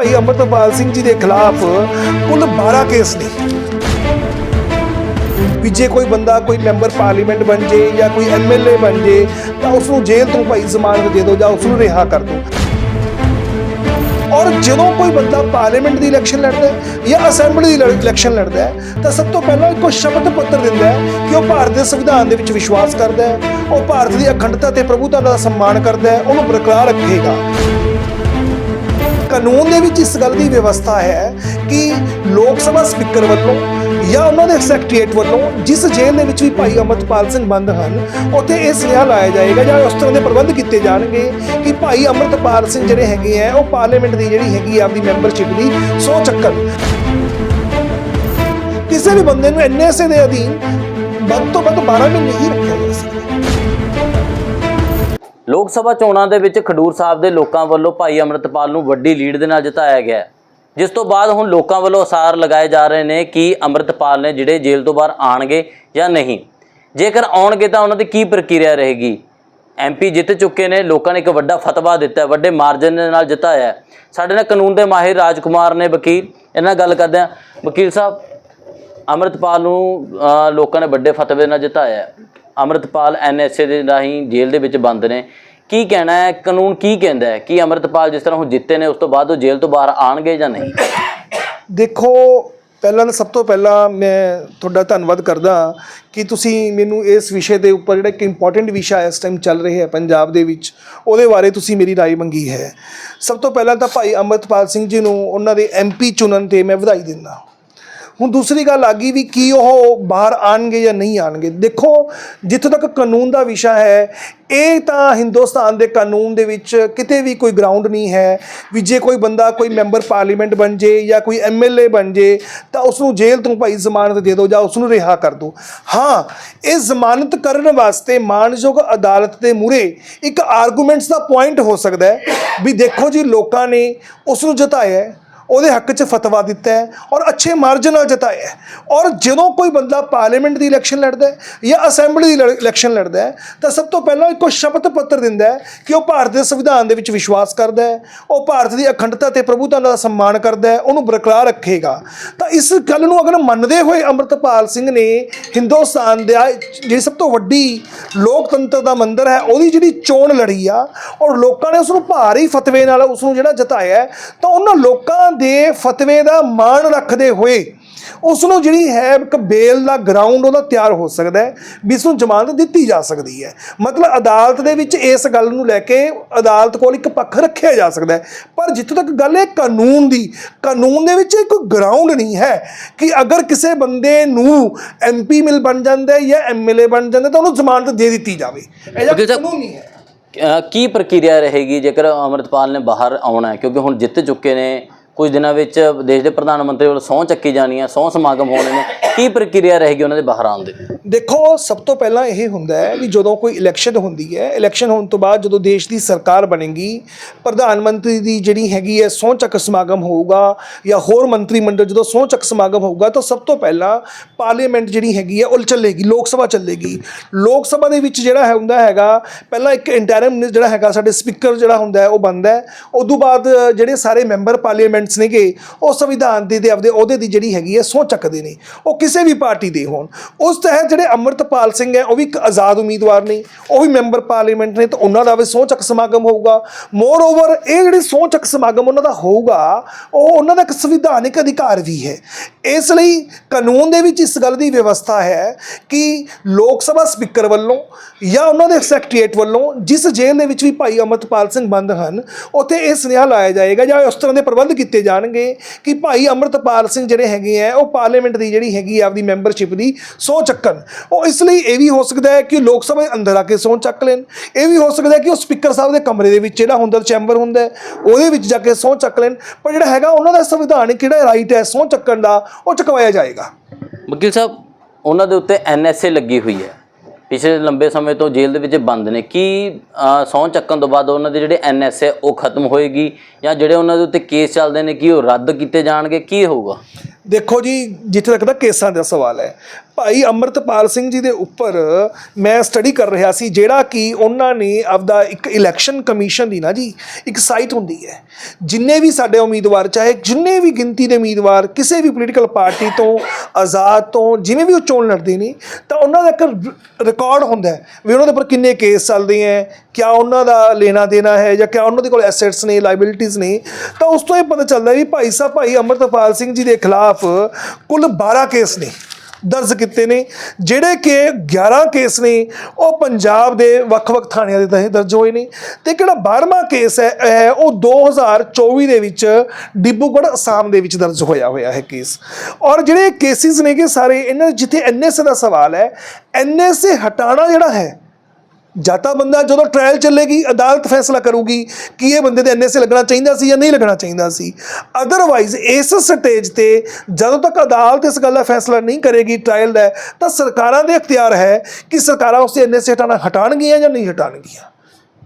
ਭਾਈ ਅਮਰਤਪਾਲ ਸਿੰਘ ਜੀ ਦੇ ਖਿਲਾਫ ਕੁੱਲ 12 ਕੇਸ ਨੇ। ਵੀ ਜੇ ਕੋਈ ਬੰਦਾ ਕੋਈ ਮੈਂਬਰ ਪਾਰਲੀਮੈਂਟ ਬਣ ਜੇ ਜਾਂ ਕੋਈ ਐਮਐਲਏ ਬਣ ਜੇ, ਤਾਂ ਉਸ ਨੂੰ ਜੇਲ੍ਹ ਤੋਂ ਭਾਈ ਜ਼ਮਾਨਤ ਦੇ ਦਿਓ ਜਾਂ ਉਸ ਨੂੰ ਰਿਹਾ ਕਰ ਦਿਓ। ਔਰ ਜਦੋਂ ਕੋਈ ਬੰਦਾ ਪਾਰਲੀਮੈਂਟ ਦੀ ਇਲੈਕਸ਼ਨ ਲੜਦਾ ਹੈ ਜਾਂ ਅਸੈਂਬਲੀ ਦੀ ਇਲੈਕਸ਼ਨ ਲੜਦਾ ਹੈ, ਤਾਂ ਸਭ ਤੋਂ ਪਹਿਲਾਂ ਇੱਕੋ ਸ਼ਪਥ ਪੱਤਰ ਦਿੰਦਾ ਹੈ ਕਿ ਉਹ ਭਾਰਤ ਦੇ ਸੰਵਿਧਾਨ ਦੇ ਵਿੱਚ ਵਿਸ਼ਵਾਸ ਕਰਦਾ ਹੈ, ਉਹ ਭਾਰਤ ਦੀ ਅਖੰਡਤਾ ਤੇ ਪ੍ਰਭੂਤਾ ਦਾ ਸਨਮਾਨ ਕਰਦਾ ਹੈ, ਉਹਨੂੰ ਬਰਕਰਾਰ ਰੱਖੇਗਾ। ਕਾਨੂੰਨ ਦੇ ਵਿੱਚ ਇਸ ਗੱਲ ਦੀ ਵਿਵਸਥਾ ਹੈ ਕਿ ਲੋਕ ਸਭਾ ਸਪੀਕਰ ਵੱਲੋਂ ਜਾਂ ਉਹਨਾਂ ਦੇ ਸੈਕਟਰੀਏਟ ਵੱਲੋਂ ਜਿਸ ਜੇਲ੍ਹ ਦੇ ਵਿੱਚ ਵੀ ਭਾਈ ਅਮਰਤਪਾਲ ਸਿੰਘ ਬੰਦ ਹਨ, ਉੱਥੇ ਇਹ ਸੁਨੇਹਾ ਲਾਇਆ ਜਾਏਗਾ ਜਾਂ ਉਸ ਤਰ੍ਹਾਂ ਦੇ ਪ੍ਰਬੰਧ ਕੀਤੇ ਜਾਣਗੇ ਕਿ ਭਾਈ ਅਮਰਤਪਾਲ ਸਿੰਘ ਜਿਹੜੇ ਹੈਗੇ ਆ, ਉਹ ਪਾਰਲੀਮੈਂਟ ਦੀ ਜਿਹੜੀ ਹੈਗੀ ਆ, ਆਪਦੀ ਮੈਂਬਰਸ਼ਿਪ ਦੀ ਸੋ ਚੱਕਰ। ਕਿਸੇ ਵੀ ਬੰਦੇ ਨੂੰ ਐਨਐਸਏ ਦੇ ਅਧੀਨ ਵੱਧ ਤੋਂ ਵੱਧ 12 ਮਹੀਨੇ ਹੀ ਰੱਖਿਆ ਜਾ ਸਕਦਾ। ਲੋਕ ਸਭਾ ਚੋਣਾਂ ਦੇ ਵਿੱਚ ਖਡੂਰ ਸਾਹਿਬ ਦੇ ਲੋਕਾਂ ਵੱਲੋਂ ਭਾਈ ਅਮਰਤਪਾਲ ਨੂੰ ਵੱਡੀ ਲੀਡ ਦੇ ਨਾਲ ਜਿਤਾਇਆ ਗਿਆ ਜਿਸ ਤੋਂ ਬਾਅਦ ਹੁਣ ਲੋਕਾਂ ਵੱਲੋਂ ਅਸਾਰ ਲਗਾਏ ਜਾ ਰਹੇ ਨੇ ਕਿ ਅਮਰਤਪਾਲ ਨੇ ਜਿਹੜੇ ਜੇਲ੍ਹ ਤੋਂ ਬਾਹਰ ਆਣਗੇ ਜਾਂ ਨਹੀਂ। ਜੇਕਰ ਆਉਣਗੇ ਤਾਂ ਉਹਨਾਂ ਦੀ ਕੀ ਪ੍ਰਕਿਰਿਆ ਰਹੇਗੀ? ਐਮਪੀ ਜਿੱਤ ਚੁੱਕੇ ਨੇ, ਲੋਕਾਂ ਨੇ ਇੱਕ ਵੱਡਾ ਫਤਵਾ ਦਿੱਤਾ ਵੱਡੇ ਮਾਰਜਨ ਦੇ ਨਾਲ ਜਿਤਾਇਆ ਸਾਡੇ ਨਾਲ ਕਾਨੂੰਨ ਦੇ ਮਾਹਿਰ ਰਾਜਕੁਮਾਰ ਨੇ ਵਕੀਲ, ਇਹਨਾਂ ਗੱਲ ਕਰਦੇ ਹਾਂ। ਵਕੀਲ ਸਾਹਿਬ, ਅਮਰਤਪਾਲ ਨੂੰ ਲੋਕਾਂ ਨੇ ਵੱਡੇ ਫਤਵੇ ਨਾਲ ਜਿਤਾਇਆ ਹੈ। ਅਮਰਤਪਾਲ ਐਨਐਸਏ ਦੇ ਰਾਹੀਂ ਜੇਲ੍ਹ ਦੇ ਵਿੱਚ ਬੰਦ ਨੇ। ਕੀ ਕਹਿਣਾ ਹੈ ਕਾਨੂੰਨ ਕੀ ਕਹਿੰਦਾ ਹੈ ਕਿ ਅਮਰਤਪਾਲ ਜਿਸ ਤਰ੍ਹਾਂ ਉਹ ਜਿੱਤੇ ਨੇ ਉਸ ਤੋਂ ਬਾਅਦ ਉਹ ਜੇਲ੍ਹ ਤੋਂ ਬਾਹਰ ਆਣਗੇ ਜਾਂ ਨਹੀਂ ਦੇਖੋ ਪਹਿਲਾਂ ਤਾਂ ਸਭ ਤੋਂ ਪਹਿਲਾਂ ਮੈਂ ਤੁਹਾਡਾ ਧੰਨਵਾਦ ਕਰਦਾ ਕਿ ਤੁਸੀਂ ਮੈਨੂੰ ਇਸ ਵਿਸ਼ੇ ਦੇ ਉੱਪਰ ਜਿਹੜਾ ਇੱਕ ਇੰਪੋਰਟੈਂਟ ਵਿਸ਼ਾ ਇਸ ਟਾਈਮ ਚੱਲ ਰਿਹਾ ਹੈ ਪੰਜਾਬ ਦੇ ਵਿੱਚ ਉਹਦੇ ਬਾਰੇ ਤੁਸੀਂ ਮੇਰੀ رائے ਮੰਗੀ ਹੈ ਸਭ ਤੋਂ ਪਹਿਲਾਂ ਤਾਂ ਭਾਈ ਅਮਰਤਪਾਲ ਸਿੰਘ ਜੀ ਨੂੰ ਉਹਨਾਂ ਦੇ ਐਮਪੀ ਚੁਣਨ ਤੇ ਮੈਂ ਵਧਾਈ ਦਿੰਦਾ ਹੁਣ ਦੂਸਰੀ ਗੱਲ ਆ ਗਈ ਵੀ ਕੀ ਉਹ ਬਾਹਰ ਆਣਗੇ ਜਾਂ ਨਹੀਂ ਆਣਗੇ। ਦੇਖੋ, ਜਿੱਥੋਂ ਤੱਕ ਕਾਨੂੰਨ ਦਾ ਵਿਸ਼ਾ ਹੈ, ਇਹ ਤਾਂ ਹਿੰਦੁਸਤਾਨ ਦੇ ਕਾਨੂੰਨ ਦੇ ਵਿੱਚ ਕਿਤੇ ਵੀ ਕੋਈ ਗਰਾਊਂਡ ਨਹੀਂ ਹੈ ਵੀ ਜੇ ਕੋਈ ਬੰਦਾ ਕੋਈ ਮੈਂਬਰ ਪਾਰਲੀਮੈਂਟ ਬਣ ਜੇ ਜਾਂ ਕੋਈ ਐਮਐਲਏ ਬਣ ਜੇ, ਤਾਂ ਉਸ ਨੂੰ ਜੇਲ੍ਹ ਤੋਂ ਭਾਈ ਜ਼ਮਾਨਤ ਦੇ ਦਿਓ ਜਾਂ ਉਸ ਨੂੰ ਰਿਹਾ ਕਰ ਦਿਓ। ਹਾਂ, ਇਹ ਜ਼ਮਾਨਤ ਕਰਨ ਵਾਸਤੇ ਮਾਨਯੋਗ ਅਦਾਲਤ ਦੇ ਮੂਹਰੇ ਇੱਕ ਆਰਗੂਮੈਂਟਸ ਦਾ ਪੁਆਇੰਟ ਹੋ ਸਕਦਾ ਹੈ ਵੀ ਦੇਖੋ ਜੀ ਲੋਕਾਂ ਨੇ ਉਸ ਨੂੰ ਜਿਤਾਇਆ ਉਹਦੇ ਹੱਕ 'ਚ ਫਤਵਾ ਦਿੱਤਾ ਹੈ ਔਰ ਅੱਛੇ ਮਾਰਜਨ ਨਾਲ ਜਿਤਾਇਆ ਹੈ। ਔਰ ਜਦੋਂ ਕੋਈ ਬੰਦਾ ਪਾਰਲੀਮੈਂਟ ਦੀ ਇਲੈਕਸ਼ਨ ਲੜਦਾ ਹੈ ਜਾਂ ਅਸੈਂਬਲੀ ਦੀ ਲੜ- ਇਲੈਕਸ਼ਨ ਲੜਦਾ ਹੈ, ਤਾਂ ਸਭ ਤੋਂ ਪਹਿਲਾਂ ਇੱਕੋ ਸ਼ਪਥ ਪੱਤਰ ਦਿੰਦਾ ਹੈ ਕਿ ਉਹ ਭਾਰਤ ਦੇ ਸੰਵਿਧਾਨ ਦੇ ਵਿੱਚ ਵਿਸ਼ਵਾਸ ਕਰਦਾ ਹੈ, ਉਹ ਭਾਰਤ ਦੀ ਅਖੰਡਤਾ ਤੇ ਪ੍ਰਭੂਤਾ ਦਾ ਸਨਮਾਨ ਕਰਦਾ ਹੈ, ਉਹਨੂੰ ਬਰਕਰਾਰ ਰੱਖੇਗਾ। ਤਾਂ ਇਸ ਗੱਲ ਨੂੰ ਅਗਰ ਮੰਨਦੇ ਹੋਏ ਅੰਮ੍ਰਿਤਪਾਲ ਸਿੰਘ ਨੇ ਹਿੰਦੁਸਤਾਨ ਦਾ ਜਿਹੜੀ ਸਭ ਤੋਂ ਵੱਡੀ ਲੋਕਤੰਤਰ ਦਾ ਮੰਦਰ ਹੈ, ਉਹਦੀ ਜਿਹੜੀ ਚੋਣ ਲੜੀ ਆ, ਔਰ ਲੋਕਾਂ ਨੇ ਉਸ ਨੂੰ ਭਾਰੀ ਫਤਵੇ ਨਾਲ ਉਸ ਨੂੰ ਜਿਹੜਾ ਜਿਤਾਇਆ ਤਾਂ ਉਹਨਾਂ ਲੋਕਾਂ ਦੇ ਫਤਵੇ ਦਾ ਮਾਣ ਰੱਖਦੇ ਹੋਏ ਉਸ ਨੂੰ ਜਿਹੜੀ ਹੈ ਇੱਕ ਬੇਲ ਦਾ ਗਰਾਊਂਡ ਉਹਦਾ ਤਿਆਰ ਹੋ ਸਕਦਾ ਹੈ ਵੀ ਇਸ ਨੂੰ ਜ਼ਮਾਨਤ ਦਿੱਤੀ ਜਾ ਸਕਦੀ ਹੈ। ਮਤਲਬ ਅਦਾਲਤ ਦੇ ਵਿੱਚ ਇਸ ਗੱਲ ਨੂੰ ਲੈ ਕੇ ਅਦਾਲਤ ਕੋਲ ਇੱਕ ਪੱਖ ਰੱਖਿਆ ਜਾ ਸਕਦਾ ਹੈ। ਪਰ ਜਿੱਥੋਂ ਤੱਕ ਗੱਲ ਹੈ ਕਾਨੂੰਨ ਦੀ ਕਾਨੂੰਨ ਦੇ ਵਿੱਚ ਕੋਈ ਗਰਾਊਂਡ ਨਹੀਂ ਹੈ ਕਿ ਅਗਰ ਕਿਸੇ ਬੰਦੇ ਨੂੰ ਐਮਪੀ ਮਿਲ ਬਣ ਜਾਂਦਾ ਹੈ ਜਾਂ ਐਮਐਲਏ ਬਣ ਜਾਂਦਾ ਤਾਂ ਉਹਨੂੰ ਜ਼ਮਾਨਤ ਦੇ ਦਿੱਤੀ ਜਾਵੇ। ਇਹ ਕਾਨੂੰਨ ਨਹੀਂ ਹੈ। ਕੀ ਪ੍ਰਕਿਰਿਆ ਰਹੇਗੀ ਜੇਕਰ ਅਮਰਤਪਾਲ ਨੇ ਬਾਹਰ ਆਉਣਾ ਹੈ? ਕਿਉਂਕਿ ਹੁਣ ਜਿੱਤ ਚੁੱਕੇ ਨੇ ਕੁਝ ਦਿਨਾਂ ਵਿੱਚ ਦੇਸ਼ ਦੇ ਪ੍ਰਧਾਨ ਮੰਤਰੀ ਵੱਲੋਂ ਸਹੁੰ ਚੱਕੀ ਜਾਣੀ ਹੈ ਸਹੁੰ ਸਮਾਗਮ ਹੋਣੇ ਨੇ ਕੀ ਪ੍ਰਕਿਰਿਆ ਰਹੇਗੀ ਉਹਨਾਂ ਦੇ ਬਾਹਰ ਆਉਣ ਦੀ? ਦੇਖੋ, ਸਭ ਤੋਂ ਪਹਿਲਾਂ ਇਹ ਹੁੰਦਾ ਹੈ ਵੀ ਜਦੋਂ ਕੋਈ ਇਲੈਕਸ਼ਨ ਹੁੰਦੀ ਹੈ ਇਲੈਕਸ਼ਨ ਹੋਣ ਤੋਂ ਬਾਅਦ ਜਦੋਂ ਦੇਸ਼ ਦੀ ਸਰਕਾਰ ਬਣੇਗੀ, ਪ੍ਰਧਾਨ ਮੰਤਰੀ ਦੀ ਜਿਹੜੀ ਹੈਗੀ ਹੈ ਸਹੁੰ ਚੱਕ ਸਮਾਗਮ ਹੋਊਗਾ ਜਾਂ ਹੋਰ ਮੰਤਰੀ ਮੰਡਲ ਜਦੋਂ ਸਹੁੰ ਚੱਕ ਸਮਾਗਮ ਹੋਊਗਾ, ਤਾਂ ਸਭ ਤੋਂ ਪਹਿਲਾਂ ਪਾਰਲੀਮੈਂਟ ਜਿਹੜੀ ਹੈਗੀ ਹੈ ਉਹ ਚੱਲੇਗੀ, ਲੋਕ ਸਭਾ ਚੱਲੇਗੀ। ਲੋਕ ਸਭਾ ਦੇ ਵਿੱਚ ਜਿਹੜਾ ਹੈ ਹੁੰਦਾ ਹੈਗਾ, ਪਹਿਲਾਂ ਇੱਕ ਇੰਟਰਮ ਜਿਹੜਾ ਹੈਗਾ, ਸਾਡੇ ਸਪੀਕਰ ਜਿਹੜਾ ਹੁੰਦਾ ਹੈ ਉਹ ਬਣਦਾ ਹੈ। ਉਦੋਂ ਬਾਅਦ ਜਿਹੜੇ ਸਾਰੇ ਮੈਂਬਰ ਪਾਰਲੀਮੈਂਟ ਪਾਰਲੀਮੈਂਟਸ ਨੇਗੇ, ਉਹ ਸੰਵਿਧਾਨ ਦੇ ਦੇ ਆਪਦੇ ਅਹੁਦੇ ਦੀ ਜਿਹੜੀ ਹੈਗੀ ਹੈ, ਸਹੁੰ ਚੱਕਦੇ ਨੇ। ਉਹ ਕਿਸੇ ਵੀ ਪਾਰਟੀ ਦੇ ਹੋਣ। ਉਸ ਤਹਿਤ ਜਿਹੜੇ ਅੰਮ੍ਰਿਤਪਾਲ ਸਿੰਘ ਹੈ, ਉਹ ਵੀ ਇੱਕ ਆਜ਼ਾਦ ਉਮੀਦਵਾਰ ਨੇ। ਉਹ ਵੀ ਮੈਂਬਰ ਪਾਰਲੀਮੈਂਟ ਨੇ, ਤਾਂ ਉਹਨਾਂ ਦਾ ਵੀ ਸਹੁੰ ਚੱਕ ਸਮਾਗਮ ਹੋਊਗਾ। ਮੋਰ ਓਵਰ ਇਹ ਜਿਹੜੇ ਸਹੁੰ ਚੱਕ ਸਮਾਗਮ ਉਹਨਾਂ ਦਾ ਹੋਊਗਾ, ਉਹ ਉਹਨਾਂ ਦਾ ਇੱਕ ਸੰਵਿਧਾਨਿਕ ਅਧਿਕਾਰ ਵੀ ਹੈ। ਇਸ ਲਈ ਕਾਨੂੰਨ ਦੇ ਵਿੱਚ ਇਸ ਗੱਲ ਦੀ ਵਿਵਸਥਾ ਹੈ ਕਿ ਲੋਕ ਸਭਾ ਸਪੀਕਰ ਵੱਲੋਂ ਜਾਂ ਉਹਨਾਂ ਦੇ ਸੈਕਟਰੀਏਟ ਵੱਲੋਂ ਜਿਸ ਜੇਲ੍ਹ ਦੇ ਵਿੱਚ ਵੀ ਭਾਈ ਅਮਰਤਪਾਲ ਸਿੰਘ ਬੰਦ ਹਨ, ਉੱਥੇ ਇਹ ਸੁਨੇਹਾ ਲਾਇਆ ਜਾਏਗਾ ਜਾਂ ਉਸ ਤਰ੍ਹਾਂ ਦੇ ਪ੍ਰਬੰਧ ਕੀਤੇ ਜਾਣਗੇ ਕਿ ਭਾਈ ਅਮਰਤਪਾਲ ਸਿੰਘ ਜਿਹੜੇ ਹੈਗੇ ਆ, ਉਹ ਪਾਰਲੀਮੈਂਟ ਦੀ ਜਿਹੜੀ ਹੈਗੀ ਆ, ਆਪਦੀ ਮੈਂਬਰਸ਼ਿਪ ਦੀ ਸਹੁੰ ਚੱਕਣ। ਉਹ ਇਸ ਲਈ ਇਹ ਵੀ ਹੋ ਸਕਦਾ ਹੈ ਕਿ ਲੋਕ ਸਭਾ ਦੇ ਅੰਦਰ ਆ ਕੇ ਸਹੁੰ ਚੱਕ ਲੈਣ। ਇਹ ਵੀ ਹੋ ਸਕਦਾ ਹੈ ਕਿ ਉਹ ਸਪੀਕਰ ਸਾਹਿਬ ਦੇ ਕਮਰੇ ਦੇ ਵਿੱਚ ਜਿਹੜਾ ਹੁੰਦਾ, ਚੈਂਬਰ ਹੁੰਦਾ ਉਹਦੇ ਵਿੱਚ ਜਾ ਕੇ ਸਹੁੰ ਚੱਕ ਲੈਣ। ਪਰ ਜਿਹੜਾ ਹੈਗਾ, ਉਹਨਾਂ ਦਾ ਸੰਵਿਧਾਨਿਕ ਜਿਹੜਾ ਰਾਈਟ ਹੈ, ਸਹੁੰ ਚੱਕਣ ਦਾ, ਉਹ ਚੁਕਵਾਇਆ ਜਾਏਗਾ। ਵਕੀਲ ਸਾਹਿਬ, ਉਹਨਾਂ ਦੇ ਉੱਤੇ ਐਨਐਸਏ ਲੱਗੀ ਹੋਈ ਹੈ। ਪਿਛਲੇ ਲੰਬੇ ਸਮੇਂ ਤੋਂ ਜੇਲ੍ਹ ਦੇ ਵਿੱਚ ਬੰਦ ਨੇ। ਕੀ ਅਹ, ਸਹੁੰ ਚੱਕਣ ਤੋਂ ਬਾਅਦ ਉਹਨਾਂ ਦੇ ਜਿਹੜੇ ਐਨਐਸਏ ਉਹ ਖਤਮ ਹੋਏਗੀ? ਜਾਂ ਜਿਹੜੇ ਉਹਨਾਂ ਦੇ ਉੱਤੇ ਕੇਸ ਚੱਲਦੇ ਨੇ ਕੀ ਉਹ ਰੱਦ ਕੀਤੇ ਜਾਣਗੇ? ਕੀ ਹੋਊਗਾ? ਦੇਖੋ ਜੀ, ਜਿੱਥੇ ਤੱਕ ਦਾ ਕੇਸਾਂ ਦਾ ਸਵਾਲ ਹੈ, ਭਾਈ ਅਮਰਤਪਾਲ ਸਿੰਘ ਜੀ ਦੇ ਉੱਪਰ ਮੈਂ ਸਟੱਡੀ ਕਰ ਰਿਹਾ ਸੀ, ਜਿਹੜਾ ਕਿ ਉਹਨਾਂ ਨੇ ਆਪਦਾ ਇੱਕ ਇਲੈਕਸ਼ਨ ਕਮਿਸ਼ਨ ਦੀ ਨਾ ਜੀ, ਇੱਕ ਸਾਈਟ ਹੁੰਦੀ ਹੈ, ਜਿੰਨੇ ਵੀ ਸਾਡੇ ਉਮੀਦਵਾਰ, ਚਾਹੇ ਜਿੰਨੇ ਵੀ ਗਿਣਤੀ ਦੇ ਉਮੀਦਵਾਰ, ਕਿਸੇ ਵੀ ਪੋਲੀਟੀਕਲ ਪਾਰਟੀ ਤੋਂ, ਆਜ਼ਾਦ ਤੋਂ, ਜਿਵੇਂ ਵੀ ਉਹ ਚੋਣ ਲੜਦੇ ਨੇ, ਤਾਂ ਉਹਨਾਂ ਦਾ ਇੱਕ ਰਿਕਾਰਡ ਹੁੰਦਾ ਹੈ ਵੀ ਉਹਨਾਂ ਦੇ ਉੱਪਰ ਕਿੰਨੇ ਕੇਸ ਚੱਲਦੇ ਹੈ, ਕਿਆ ਉਹਨਾਂ ਦਾ ਲੈਣਾ ਦੇਣਾ ਹੈ, ਜਾਂ ਕਿਆ ਉਹਨਾਂ ਦੇ ਕੋਲ ਐਸੈਟਸ ਨੇ ਲਾਇਬਿਲਿਟੀਜ਼ ਨੇ, ਤਾਂ ਉਸ ਤੋਂ ਇਹ ਪਤਾ ਚੱਲਦਾ ਵੀ ਭਾਈ ਸਾਹਿਬ, ਭਾਈ ਅਮਰਤਪਾਲ ਸਿੰਘ ਜੀ ਦੇ ਖਿਲਾਫ ਕੁੱਲ 12 ਕੇਸ ਨੇ, ਦਰਜ ਕੀਤੇ ਨੇ। ਜਿਹੜੇ ਕਿ 11 ਕੇਸ ਨੇ, ਉਹ ਪੰਜਾਬ ਦੇ ਵੱਖ-ਵੱਖ ਥਾਣਿਆਂ ਦੇ ਤਹਿਤ ਦਰਜ ਹੋਏ ਨੇ। ਤੇ ਕਿਹੜਾ 12ਵਾਂ ਕੇਸ ਹੈ ਹੈ ਉਹ 2024 ਦੇ ਵਿੱਚ ਡਿਬੂਗੜ੍ਹ ਅਸਾਮ ਦੇ ਵਿੱਚ ਦਰਜ ਹੋਇਆ ਹੋਇਆ ਹੈ ਕੇਸ। ਔਰ ਜਿਹੜੇ ਕੇਸਿਸ ਨੇਗੇ ਸਾਰੇ, ਇਹਨਾਂ ਜਿੱਥੇ ਐਨਐਸਏ ਦਾ ਸਵਾਲ ਹੈ ਐਨਐਸਏ ਹਟਾਣਾ ਜਿਹੜਾ ਹੈ ਜਾਂ ਤਾਂ ਬੰਦਾ ਜਦੋਂ ਟ੍ਰਾਇਲ ਚੱਲੇਗੀ, ਅਦਾਲਤ ਫੈਸਲਾ ਕਰੂਗੀ ਕਿ ਇਹ ਬੰਦੇ ਦੇ ਐਨਐਸਏ ਲੱਗਣਾ ਚਾਹੀਦਾ ਸੀ ਜਾਂ ਨਹੀਂ ਲੱਗਣਾ ਚਾਹੀਦਾ ਸੀ। ਅਦਰਵਾਈਜ਼ ਇਸ ਸਟੇਜ ਤੇ ਜਦੋਂ ਤੱਕ ਅਦਾਲਤ ਇਸ ਗੱਲ ਦਾ ਫੈਸਲਾ ਨਹੀਂ ਕਰੇਗੀ ਟ੍ਰਾਇਲ ਦਾ, ਤਾਂ ਸਰਕਾਰਾਂ ਦੇ ਇਖਤਿਆਰ ਹੈ ਕਿ ਸਰਕਾਰਾਂ ਉਸ ਐਨਐਸਏ ਹਟਾਣਾ ਹਟਾਣਗੀਆਂ ਜਾਂ ਨਹੀਂ ਹਟਾਣਗੀਆਂ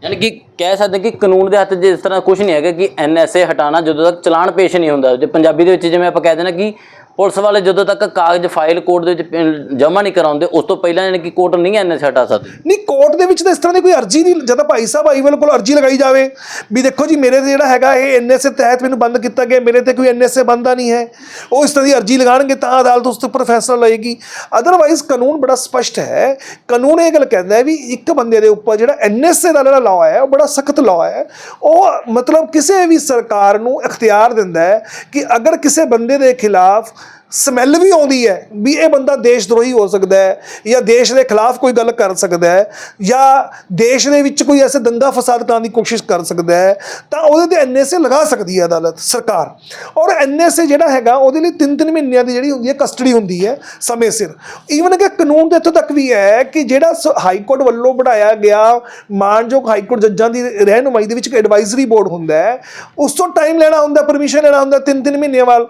ਯਾਨੀ ਕਿ ਕਹਿ ਸਕਦੇ ਕਿ ਕਾਨੂੰਨ ਦੇ ਹੱਥ 'ਚ ਇਸ ਤਰ੍ਹਾਂ ਕੁਝ ਨਹੀਂ ਹੈਗਾ ਕਿ ਐਨਐਸਏ ਹਟਾਣਾ ਜਦੋਂ ਤੱਕ ਚਲਾਨ ਪੇਸ਼ ਨਹੀਂ ਹੁੰਦਾ। ਜੇ ਪੰਜਾਬੀ ਦੇ ਵਿੱਚ ਜਿਵੇਂ ਆਪਾਂ ਕਹਿ ਦਿੰਦੇ ਨਾ ਕਿ ਪੁਲਿਸ ਵਾਲੇ ਜਦੋਂ ਤੱਕ ਕਾਗਜ਼ ਫਾਈਲ ਕੋਰਟ ਦੇ ਵਿੱਚ ਜਮ੍ਹਾਂ ਨਹੀਂ ਕਰਾਉਂਦੇ, ਉਸ ਤੋਂ ਪਹਿਲਾਂ ਯਾਨੀ ਕਿ ਕੋਰਟ ਨਹੀਂ ਐਨਐਸਏ ਹਟਾ ਸਕਦੀ। ਨਹੀਂ, ਕੋਰਟ ਦੇ ਵਿੱਚ ਤਾਂ ਇਸ ਤਰ੍ਹਾਂ ਦੀ ਕੋਈ ਅਰਜ਼ੀ ਨਹੀਂ, ਜਦੋਂ ਭਾਈ ਸਾਹਿਬ ਆਈਵਲ ਕੋਲ ਅਰਜ਼ੀ ਲਗਾਈ ਜਾਵੇ, ਵੀ ਦੇਖੋ ਜੀ, ਮੇਰੇ ਤੇ ਜਿਹੜਾ ਹੈਗਾ ਇਹ ਐਨਐਸਏ ਤਹਿਤ ਮੈਨੂੰ ਬੰਦ ਕੀਤਾ ਗਿਆ, ਮੇਰੇ ਤੇ ਕੋਈ ਐਨਐਸਏ ਬੰਦਾ ਨਹੀਂ ਹੈ, ਉਹ ਇਸ ਤਰ੍ਹਾਂ ਦੀ ਅਰਜ਼ੀ ਲਗਾਣਗੇ ਤਾਂ ਅਦਾਲਤ ਉਸ ਦੇ ਉੱਪਰ ਫੈਸਲਾ ਲਏਗੀ ਅਦਰਵਾਈਜ਼ ਕਾਨੂੰਨ ਬੜਾ ਸਪਸ਼ਟ ਹੈ, ਕਾਨੂੰਨ ਇਹ ਗੱਲ ਕਹਿੰਦਾ ਹੈ ਵੀ ਇੱਕ ਬੰਦੇ ਦੇ ਉੱਪਰ ਜਿਹੜਾ ਐਨਐਸਏ ਦਾ ਜਿਹੜਾ ਲਾਅ ਹੈ, ਉਹ ਬੜਾ ਸਖਤ ਲਾਅ ਹੈ, ਉਹ ਮਤਲਬ ਕਿਸੇ ਵੀ ਸਰਕਾਰ ਨੂੰ ਇਖਤਿਆਰ ਦਿੰਦਾ ਹੈ ਕਿ ਅਗਰ ਕਿਸੇ ਬੰਦੇ ਦੇ ਖਿਲਾਫ ਸਮੈਲ ਵੀ ਆਉਂਦੀ ਹੈ ਵੀ ਇਹ ਬੰਦਾ ਦੇਸ਼ ਦਰੋਹੀ ਹੋ ਸਕਦਾ ਹੈ ਜਾਂ ਦੇਸ਼ ਦੇ ਖਿਲਾਫ ਕੋਈ ਗੱਲ ਕਰ ਸਕਦਾ ਹੈ ਜਾਂ ਦੇਸ਼ ਦੇ ਵਿੱਚ ਕੋਈ ਐਸੇ ਦੰਗਾ ਫਸਾਦ ਕਰਨ ਦੀ ਕੋਸ਼ਿਸ਼ ਕਰ ਸਕਦਾ ਹੈ, ਤਾਂ ਉਹਦੇ ਤੇ ਐਨਐਸਏ ਲਗਾ ਸਕਦੀ ਹੈ ਅਦਾਲਤ, ਸਰਕਾਰ। ਔਰ ਐਨਐਸਏ ਜਿਹੜਾ ਹੈਗਾ, ਉਹਦੇ ਲਈ 3-3 ਮਹੀਨਿਆਂ ਦੀ ਜਿਹੜੀ ਹੁੰਦੀ ਹੈ ਕਸਟਡੀ ਹੁੰਦੀ ਹੈ, ਸਮੇਂ ਸਿਰ। ਈਵਨ ਕਿ ਕਾਨੂੰਨ ਦੇ ਇੱਥੋਂ ਤੱਕ ਵੀ ਹੈ ਕਿ ਜਿਹੜਾ ਸ- ਹਾਈ ਕੋਰਟ ਵੱਲੋਂ ਬਣਾਇਆ ਗਿਆ ਮਾਨਯੋਗ ਹਾਈ ਕੋਰਟ ਜੱਜਾਂ ਦੀ ਰਹਿਨੁਮਾਈ ਦੇ ਵਿੱਚ ਇੱਕ ਐਡਵਾਈਜ਼ਰੀ ਬੋਰਡ ਹੁੰਦਾ ਹੈ, ਉਸ ਤੋਂ ਟਾਈਮ ਲੈਣਾ ਹੁੰਦਾ ਪਰਮਿਸ਼ਨ ਲੈਣਾ ਹੁੰਦਾ 3-3 ਮਹੀਨਿਆਂ ਬਾਅਦ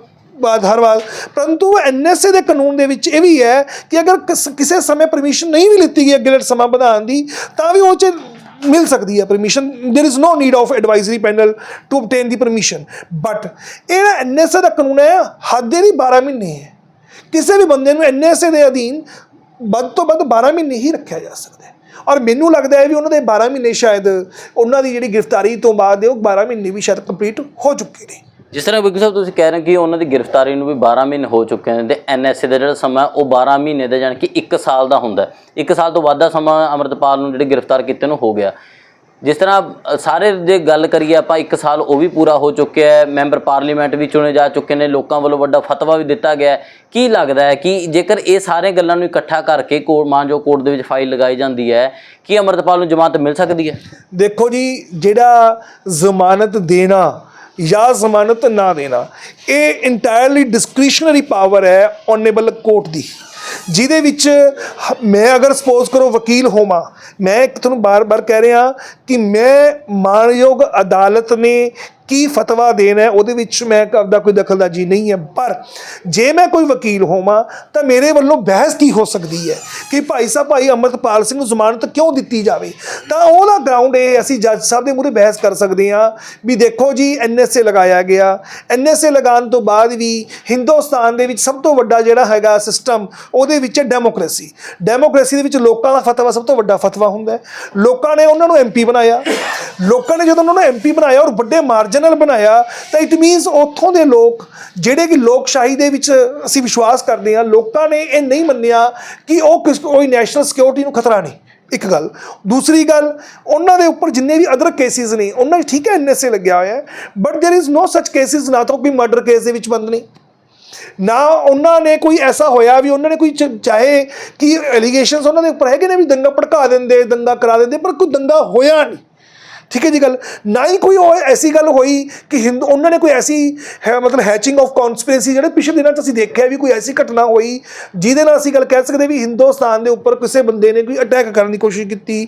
ਹਰ ਵਾਰ ਪਰੰਤੂ ਐਨਐਸਏ ਦੇ ਕਾਨੂੰਨ ਦੇ ਵਿੱਚ ਇਹ ਵੀ ਹੈ ਕਿ ਅਗਰ ਕਿਸ- ਕਿਸੇ ਸਮੇਂ ਪਰਮਿਸ਼ਨ ਨਹੀਂ ਵੀ ਲਿੱਤੀ ਗਈ ਅੱਗੇ ਸਮਾਂ ਵਧਾਉਣ ਦੀ ਤਾਂ ਵੀ ਉਹ ਚ ਮਿਲ ਸਕਦੀ ਹੈ permission there is no need of advisory panel to obtain the permission but ਇਹ ਐਨਐਸਏ ਦਾ ਕਾਨੂੰਨ ਹੈ ਹੱਦ ਦੇ 12 ਮਹੀਨੇ ਹੈ ਕਿਸੇ ਵੀ ਬੰਦੇ ਨੂੰ ਐਨਐਸਏ ਦੇ ਅਧੀਨ ਵੱਧ ਤੋਂ ਵੱਧ 12 ਮਹੀਨੇ ਹੀ ਰੱਖਿਆ ਜਾ ਸਕਦਾ ਹੈ ਔਰ ਮੈਨੂੰ ਲੱਗਦਾ ਹੈ ਵੀ ਉਹਨਾਂ ਦੇ 12 ਮਹੀਨੇ ਸ਼ਾਇਦ ਉਹਨਾਂ ਦੀ ਜਿਹੜੀ ਗ੍ਰਿਫਤਾਰੀ ਤੋਂ ਬਾਅਦ ਦੇ ਉਹ 12 ਮਹੀਨੇ ਵੀ ਸ਼ਾਇਦ ਕੰਪਲੀਟ ਹੋ ਚੁੱਕੇ ਨੇ ਜਿਸ ਤਰ੍ਹਾਂ ਬਿਗ ਸਾਹਿਬ ਤੁਸੀਂ ਕਹਿ ਰਹੇ ਕਿ ਉਹਨਾਂ ਦੀ ਗ੍ਰਿਫਤਾਰੀ ਨੂੰ ਵੀ 12 ਮਹੀਨੇ ਹੋ ਚੁੱਕੇ ਨੇ ਤੇ ਐਨਐਸਏ ਦਾ ਜਿਹੜਾ ਸਮਾਂ ਉਹ 12 ਮਹੀਨੇ ਦਾ ਜਾਣੀ ਕਿ 1 ਸਾਲ ਦਾ ਹੁੰਦਾ ਹੈ। 1 ਸਾਲ ਤੋਂ ਵੱਧ ਦਾ ਸਮਾਂ ਅਮਰਤਪਾਲ ਨੂੰ ਜਿਹੜੇ ਗ੍ਰਿਫਤਾਰ ਕੀਤੇ ਨੂੰ ਹੋ ਗਿਆ। ਜਿਸ ਤਰ੍ਹਾਂ ਸਾਰੇ ਜੇ ਗੱਲ ਕਰੀਏ ਆਪਾਂ 1 ਸਾਲ ਉਹ ਵੀ ਪੂਰਾ ਹੋ ਚੁੱਕਿਆ ਹੈ। ਮੈਂਬਰ ਪਾਰਲੀਮੈਂਟ ਵੀ ਚੁਣੇ ਜਾ ਚੁੱਕੇ ਨੇ, ਲੋਕਾਂ ਵੱਲੋਂ ਵੱਡਾ ਫਤਵਾ ਵੀ ਦਿੱਤਾ ਗਿਆ ਕੀ ਲੱਗਦਾ ਹੈ ਕਿ ਜੇਕਰ ਇਹ ਸਾਰੇ ਗੱਲਾਂ ਨੂੰ ਇਕੱਠਾ ਕਰਕੇ ਕੋਰਟ ਮਾਨਜੋ ਕੋਰਟ ਦੇ ਵਿੱਚ ਫਾਈਲ ਲਗਾਈ ਜਾਂਦੀ ਹੈ, ਕੀ ਅਮਰਤਪਾਲ ਨੂੰ ਜ਼ਮਾਨਤ ਮਿਲ ਸਕਦੀ ਹੈ? ਦੇਖੋ ਜੀ, ਜਿਹੜਾ ਜ਼ਮਾਨਤ ਦੇਣਾ ਜਾਂ ਜ਼ਮਾਨਤ ਨਾ ਦੇਣਾ। ਇਹ ਇੰਟਾਇਰਲੀ ਡਿਸਕ੍ਰਿਸ਼ਨਰੀ ਪਾਵਰ ਹੈ ਔਨੇਬਲ ਕੋਰਟ ਦੀ। ਜਿਹਦੇ ਵਿੱਚ ਹ- ਮੈਂ ਅਗਰ ਸਪੋਜ਼ ਕਰੋ ਵਕੀਲ ਹੋਵਾਂ, ਮੈਂ ਇੱਕ ਤੁਹਾਨੂੰ ਬਾਰ-ਬਾਰ ਕਹਿ ਰਿਹਾ ਕਿ ਮੈਂ ਮਾਨਯੋਗ ਅਦਾਲਤ ਨੇ ਕੀ ਫਤਵਾ ਦੇਣਾ ਹੈ, ਉਹਦੇ ਵਿੱਚ ਮੈਂ ਆਪਦਾ ਕੋਈ ਦਖਲਅੰਦਾਜ਼ੀ ਨਹੀਂ ਹੈ। ਪਰ ਜੇ ਮੈਂ ਕੋਈ ਵਕੀਲ ਹੋਵਾਂ, ਤਾਂ ਮੇਰੇ ਵੱਲੋਂ ਬਹਿਸ ਕੀ ਹੋ ਸਕਦੀ ਹੈ? ਕਿ ਭਾਈ ਸਾਹਿਬ, ਭਾਈ ਅਮਰਤਪਾਲ ਸਿੰਘ ਨੂੰ ਜ਼ਮਾਨਤ ਕਿਉਂ ਦਿੱਤੀ ਜਾਵੇ? ਤਾਂ ਉਹਦਾ ਗਰਾਊਂਡ ਇਹ, ਅਸੀਂ ਜੱਜ ਸਾਹਿਬ ਦੇ ਮੂਹਰੇ ਬਹਿਸ ਕਰ ਸਕਦੇ ਹਾਂ ਵੀ ਦੇਖੋ ਜੀ ਐਨਐਸਏ ਲਗਾਇਆ ਗਿਆ। ਐਨਐਸਏ ਲਗਾਉਣ ਤੋਂ ਬਾਅਦ ਵੀ ਹਿੰਦੁਸਤਾਨ ਦੇ ਵਿੱਚ ਸਭ ਤੋਂ ਵੱਡਾ ਜਿਹੜਾ ਹੈਗਾ ਸਿਸਟਮ ਉਹਦੇ ਵਿੱਚ ਡੈਮੋਕ੍ਰੇਸੀ ਡੈਮੋਕ੍ਰੇਸੀ ਦੇ ਵਿੱਚ ਲੋਕਾਂ ਦਾ ਫਤਵਾ ਸਭ ਤੋਂ ਵੱਡਾ ਫਤਵਾ ਹੁੰਦਾ ਲੋਕਾਂ ਨੇ ਉਹਨਾਂ ਨੂੰ ਐਮਪੀ ਬਣਾਇਆ। ਲੋਕਾਂ ਨੇ ਜਦੋਂ ਉਹਨਾਂ ਨੂੰ ਐਮਪੀ ਬਣਾਇਆ ਔਰ ਵੱਡੇ ਮਾਰਜਨਲ ਬਣਾਇਆ, ਤਾਂ ਇਟ ਮੀਨਸ ਉੱਥੋਂ ਦੇ ਲੋਕ, ਜਿਹੜੇ ਕਿ ਲੋਕਸ਼ਾਹੀ ਦੇ ਵਿੱਚ ਅਸੀਂ ਵਿਸ਼ਵਾਸ ਕਰਦੇ ਹਾਂ, ਲੋਕਾਂ ਨੇ ਇਹ ਨਹੀਂ ਮੰਨਿਆ ਕਿ ਉਹ ਕਿਸ- ਕੋਈ ਨੈਸ਼ਨਲ ਸਿਕਿਉਰਿਟੀ ਨੂੰ ਖਤਰਾ ਨਹੀਂ ਇੱਕ ਗੱਲ ਦੂਸਰੀ ਗੱਲ ਉਹਨਾਂ ਦੇ ਉੱਪਰ ਜਿੰਨੇ ਵੀ ਅਦਰ ਕੇਸਿਸ ਨੇ ਉਹਨਾਂ 'ਚ ਠੀਕ ਹੈ ਐਨਐਸਏ ਲੱਗਿਆ ਹੋਇਆ ਹੈ but there is no such cases ਨਾ ਤਾਂ ਕੋਈ ਮਰਡਰ ਕੇਸ ਦੇ ਵਿੱਚ ਬੰਦ ਨਹੀਂ ਨਾ ਉਹਨਾਂ ਨੇ ਕੋਈ ਐਸਾ ਹੋਇਆ ਵੀ ਉਹਨਾਂ ਨੇ ਕੋਈ ਚ- ਚਾਹੇ ਕਿ ਐਲੀਗੇਸ਼ਨਸ ਉਹਨਾਂ ਦੇ ਉੱਪਰ ਹੈਗੇ ਨੇ ਵੀ ਦੰਗਾ ਭੜਕਾ ਦਿੰਦੇ ਦੰਗਾ ਕਰਾ ਦਿੰਦੇ ਪਰ ਕੋਈ ਦੰਗਾ ਹੋਇਆ ਨਹੀਂ ਠੀਕ ਹੈ ਜੀ ਗੱਲ? ਨਾ ਹੀ ਕੋਈ ਉਹ ਐਸੀ ਗੱਲ ਹੋਈ ਕਿ ਹਿੰਦੂ, ਉਹਨਾਂ ਨੇ ਕੋਈ ਐਸੀ, ਹੈ, ਮਤਲਬ ਹੈਚਿੰਗ ਆਫ ਕਨਸਪੀਰੇਸੀ ਜਿਹੜੇ ਪਿਛਲੇ ਦਿਨਾਂ 'ਚ ਅਸੀਂ ਦੇਖਿਆ ਵੀ ਕੋਈ ਐਸੀ ਘਟਨਾ ਹੋਈ ਜਿਹਦੇ ਨਾਲ ਅਸੀਂ ਗੱਲ ਕਹਿ ਸਕਦੇ ਵੀ ਹਿੰਦੁਸਤਾਨ ਦੇ ਉੱਪਰ ਕਿਸੇ ਬੰਦੇ ਨੇ ਕੋਈ ਅਟੈਕ ਕਰਨ ਦੀ ਕੋਸ਼ਿਸ਼ ਕੀਤੀ।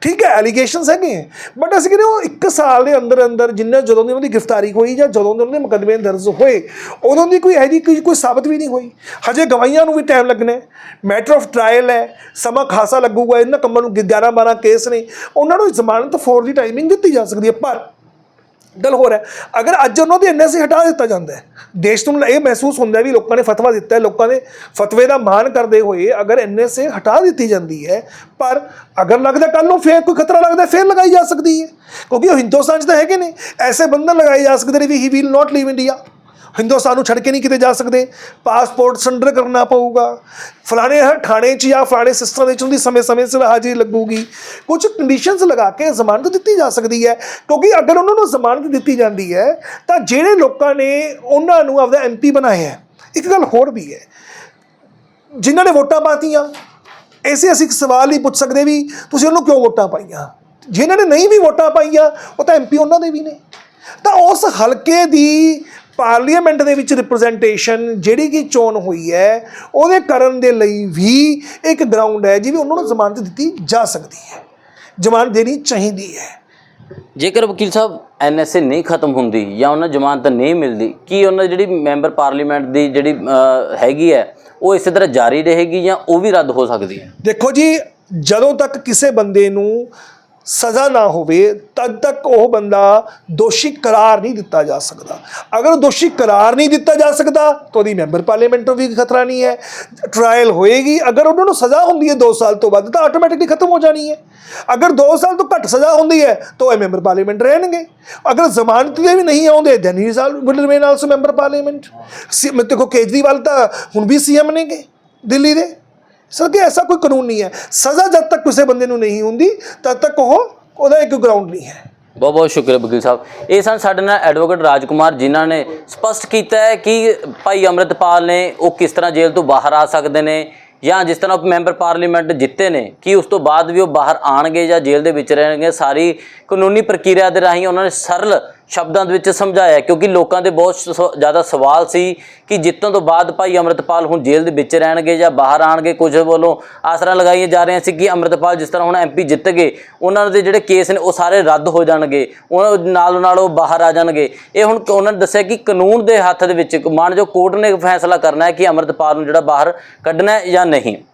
ਠੀਕ ਹੈ ਐਲੀਗੇਸ਼ਨਸ ਹੈਗੇ ਬਟ ਅਸੀਂ ਕਹਿੰਦੇ ਉਹ ਇੱਕ ਸਾਲ ਦੇ ਅੰਦਰ ਅੰਦਰ ਜਿੰਨਾ ਜਦੋਂ ਦੀ ਉਹਨਾਂ ਦੀ ਗ੍ਰਿਫਤਾਰੀ ਹੋਈ ਜਾਂ ਜਦੋਂ ਦੇ ਉਹਨਾਂ ਦੇ ਮੁਕੱਦਮੇ ਦਰਜ ਹੋਏ, ਉਦੋਂ ਦੀ ਕੋਈ ਇਹੋ ਜਿਹੀ ਕੋਈ ਸਾਬਤ ਵੀ ਨਹੀਂ ਹੋਈ। ਹਜੇ ਗਵਾਹੀਆਂ ਨੂੰ ਵੀ ਟਾਈਮ ਲੱਗਣਾ ਮੈਟਰ ਆਫ ਟ੍ਰਾਇਲ ਹੈ, ਸਮਾਂ ਖਾਸਾ ਲੱਗੂਗਾ, ਇਹਨਾਂ ਕੰਮਾਂ ਨੂੰ 11 12 ਕੇਸ ਨੇ, ਉਹਨਾਂ ਨੂੰ ਜ਼ਮਾਨਤ ਫੋਰ ਦੀ ਟਾਈਮਿੰਗ ਦਿੱਤੀ ਜਾ ਸਕਦੀ ਹੈ, ਪਰ ਗੱਲ ਹੋ ਰਿਹਾ ਅਗਰ ਅੱਜ ਉਹਨਾਂ ਦੀ ਐਨਐਸਏ ਹਟਾ ਦਿੱਤਾ ਜਾਂਦਾ ਹੈ, ਦੇਸ਼ ਨੂੰ ਇਹ ਮਹਿਸੂਸ ਹੁੰਦਾ ਵੀ ਲੋਕਾਂ ਨੇ ਫਤਵਾ ਦਿੱਤਾ ਹੈ, ਲੋਕਾਂ ਦੇ ਫਤਵੇ ਦਾ ਮਾਣ ਕਰਦੇ ਹੋਏ ਅਗਰ ਐਨਐਸਏ ਹਟਾ ਦਿੱਤੀ ਜਾਂਦੀ ਹੈ, ਪਰ ਅਗਰ ਲੱਗਦਾ ਕੱਲ ਨੂੰ ਫੇਰ ਕੋਈ ਖਤਰਾ ਲੱਗਦਾ ਫੇਰ ਲਗਾਈ ਜਾ ਸਕਦੀ ਹੈ, ਕਿਉਂਕਿ ਉਹ ਹਿੰਦੁਸਤਾਨ 'ਚ ਤਾਂ ਹੈਗੇ ਨੇ, ਐਸੇ ਬੰਧਨ ਲਗਾਏ ਜਾ ਸਕਦੇ ਨੇ ਵੀ he will not leave India Hindustan ਨੂੰ ਛੱਡ ਕੇ ਨਹੀਂ ਕਿਤੇ ਜਾ ਸਕਦੇ? ਪਾਸਪੋਰਟ ਸੰਡਰ ਕਰਨਾ ਪਊਗਾ। ਫਲਾਣੇ ਹਰ ਥਾਣੇ 'ਚ ਜਾਂ ਫਲਾਣੇ ਸਿਸਟਮ ਵਿੱਚ ਉਹਦੀ ਸਮੇਂ-ਸਮੇਂ ਸਿਰ ਹਾਜ਼ਰੀ ਲੱਗੂਗੀ। ਕੁਝ ਕੰਡੀਸ਼ਨਸ ਲਗਾ ਕੇ ਜ਼ਮਾਨਤ ਦਿੱਤੀ ਜਾ ਸਕਦੀ ਹੈ। ਕਿਉਂਕਿ ਅਗਰ ਉਹਨਾਂ ਨੂੰ ਜ਼ਮਾਨਤ ਦਿੱਤੀ ਜਾਂਦੀ ਹੈ, ਤਾਂ ਜਿਹੜੇ ਲੋਕਾਂ ਨੇ ਉਹਨਾਂ ਨੂੰ ਆਪਦਾ ਐਮਪੀ ਬਣਾਇਆ ਹੈ। ਇੱਕ ਗੱਲ ਹੋਰ ਵੀ ਹੈ। ਜਿਨ੍ਹਾਂ ਨੇ ਵੋਟਾਂ ਪਾਤੀਆਂ ਐਸੇ ਅਸੀਂ ਇੱਕ ਸਵਾਲ ਹੀ ਪੁੱਛ ਸਕਦੇ ਵੀ ਤੁਸੀਂ ਉਹਨੂੰ ਕਿਉਂ ਵੋਟਾਂ ਪਾਈਆਂ? ਜਿਨ੍ਹਾਂ ਨੇ ਨਹੀਂ ਵੀ ਵੋਟਾਂ ਪਾਈਆਂ, ਉਹ ਤਾਂ ਐਮਪੀ ਉਹਨਾਂ ਦੇ ਵੀ ਨੇ। ਤਾਂ ਉਸ ਹਲਕੇ ਦੀ ਪਾਰਲੀਮੈਂਟ ਦੇ ਵਿੱਚ ਰਿਪਰੈਜ਼ੈਂਟੇਸ਼ਨ ਜਿਹੜੀ ਕਿ ਚੋਣ ਹੋਈ ਹੈ ਉਹਦੇ ਕਰਨ ਦੇ ਲਈ ਵੀ ਇੱਕ ਗਰਾਊਂਡ ਹੈ ਜਿਵੇਂ ਉਹਨਾਂ ਨੂੰ ਜ਼ਮਾਨਤ ਦਿੱਤੀ ਜਾ ਸਕਦੀ ਹੈ ਜ਼ਮਾਨਤ ਦੇਣੀ ਚਾਹੀਦੀ ਹੈ। ਜੇਕਰ ਵਕੀਲ ਸਾਹਿਬ ਐਨਐਸਏ ਨਹੀਂ ਖਤਮ ਹੁੰਦੀ ਜਾਂ ਉਹਨਾਂ ਨੂੰ ਜ਼ਮਾਨਤ ਨਹੀਂ ਮਿਲਦੀ ਕੀ ਉਹਨਾਂ ਦੀ ਜਿਹੜੀ ਮੈਂਬਰ ਪਾਰਲੀਮੈਂਟ ਦੀ ਜਿਹੜੀ ਹੈਗੀ ਹੈ ਉਹ ਇਸੇ ਤਰ੍ਹਾਂ ਜਾਰੀ ਰਹੇਗੀ ਜਾਂ ਉਹ ਵੀ ਰੱਦ ਹੋ ਸਕਦੀ ਹੈ? ਦੇਖੋ ਜੀ ਜਦੋਂ ਤੱਕ ਕਿਸੇ ਬੰਦੇ ਨੂੰ ਸਜ਼ਾ ਨਾ ਹੋਵੇ, ਤਦ ਤੱਕ ਉਹ ਬੰਦਾ ਦੋਸ਼ੀ ਕਰਾਰ ਨਹੀਂ ਦਿੱਤਾ ਜਾ ਸਕਦਾ। ਅਗਰ ਦੋਸ਼ੀ ਕਰਾਰ ਨਹੀਂ ਦਿੱਤਾ ਜਾ ਸਕਦਾ, ਤਾਂ ਉਹਦੀ ਮੈਂਬਰ ਪਾਰਲੀਮੈਂਟ ਨੂੰ ਵੀ ਖਤਰਾ ਨਹੀਂ ਹੈ ਟ੍ਰਾਇਲ ਹੋਏਗੀ। ਅਗਰ ਉਹਨਾਂ ਨੂੰ ਸਜ਼ਾ ਹੁੰਦੀ ਹੈ 2 ਸਾਲ ਤੋਂ ਵੱਧ, ਤਾਂ ਆਟੋਮੈਟਿਕਲੀ ਖਤਮ ਹੋ ਜਾਣੀ ਹੈ। ਅਗਰ 2 ਸਾਲ ਤੋਂ ਘੱਟ ਸਜ਼ਾ ਹੁੰਦੀ ਹੈ, ਤਾਂ ਉਹ ਮੈਂਬਰ ਪਾਰਲੀਮੈਂਟ ਰਹਿਣਗੇ। ਅਗਰ ਜ਼ਮਾਨਤ ਤੇ ਵੀ ਨਹੀਂ ਆਉਂਦੇ then he will remain also member parliament ਮੈਂ ਦੇਖੋ ਕੇਜਰੀਵਾਲ ਤਾਂ ਹੁਣ ਵੀ ਸੀਐਮ ਨੇਗੇ ਦਿੱਲੀ ਦੇ। ਸਰ ਕਿ ਐਸਾ ਕੋਈ ਕਾਨੂੰਨ ਨਹੀਂ ਹੈ। ਸਜ਼ਾ ਜਦ ਤੱਕ ਕਿਸੇ ਬੰਦੇ ਨੂੰ ਨਹੀਂ ਹੁੰਦੀ, ਤਦ ਤੱਕ ਉਹ ਉਹਦਾ ਇੱਕ ਗਰਾਊਂਡ ਨਹੀਂ ਹੈ। ਬਹੁਤ ਬਹੁਤ ਸ਼ੁਕਰੀਆ ਵਕੀਲ ਸਾਹਿਬ। ਇਹ ਸਨ ਸਾਡੇ ਨਾਲ ਐਡਵੋਕੇਟ ਰਾਜਕੁਮਾਰ, ਜਿਨ੍ਹਾਂ ਨੇ ਸਪਸ਼ਟ ਕੀਤਾ ਹੈ ਕਿ ਭਾਈ ਅੰਮ੍ਰਿਤਪਾਲ ਨੇ ਉਹ ਕਿਸ ਤਰ੍ਹਾਂ ਜੇਲ੍ਹ ਤੋਂ ਬਾਹਰ ਆ ਸਕਦੇ ਨੇ ਜਾਂ ਜਿਸ ਤਰ੍ਹਾਂ ਮੈਂਬਰ ਪਾਰਲੀਮੈਂਟ ਜਿੱਤੇ ਨੇ, ਕਿ ਉਸ ਤੋਂ ਬਾਅਦ ਵੀ ਉਹ ਬਾਹਰ ਆਣਗੇ ਜਾਂ ਜੇਲ੍ਹ ਦੇ ਵਿੱਚ ਰਹਿਣਗੇ। ਸਾਰੀ ਕਾਨੂੰਨੀ ਪ੍ਰਕਿਰਿਆ ਦੇ ਰਾਹੀਂ ਉਹਨਾਂ ਨੇ ਸਰਲ ਸ਼ਬਦਾਂ ਦੇ ਵਿੱਚ ਸਮਝਾਇਆ, ਕਿਉਂਕਿ ਲੋਕਾਂ ਦੇ ਬਹੁਤ ਸ- ਜ਼ਿਆਦਾ ਸਵਾਲ ਸੀ ਕਿ ਜਿੱਤਣ ਤੋਂ ਬਾਅਦ ਭਾਈ ਅੰਮ੍ਰਿਤਪਾਲ ਹੁਣ ਜੇਲ੍ਹ ਦੇ ਵਿੱਚ ਰਹਿਣਗੇ ਜਾਂ ਬਾਹਰ ਆਣਗੇ। ਕੁਝ ਵੱਲੋਂ ਆਸਰਾ ਲਗਾਈਆਂ ਜਾ ਰਹੀਆਂ ਸੀ ਕਿ ਅੰਮ੍ਰਿਤਪਾਲ ਜਿਸ ਤਰ੍ਹਾਂ ਹੁਣ ਐਮਪੀ ਜਿੱਤ ਗਏ, ਉਹਨਾਂ ਦੇ ਜਿਹੜੇ ਕੇਸ ਨੇ ਉਹ ਸਾਰੇ ਰੱਦ ਹੋ ਜਾਣਗੇ। ਉਹਨਾਂ ਨਾਲ ਨਾਲ ਉਹ ਬਾਹਰ ਆ ਜਾਣਗੇ। ਇਹ ਹੁਣ ਉਹਨਾਂ ਨੇ ਦੱਸਿਆ ਕਿ ਕਾਨੂੰਨ ਦੇ ਹੱਥ ਦੇ ਵਿੱਚ ਮਾਨਜੋ ਕੋਰਟ ਨੇ ਫੈਸਲਾ ਕਰਨਾ ਹੈ ਕਿ ਅੰਮ੍ਰਿਤਪਾਲ ਨੂੰ ਜਿਹੜਾ ਬਾਹਰ ਕੱਢਣਾ ਹੈ ਜਾਂ ਨਹੀਂ।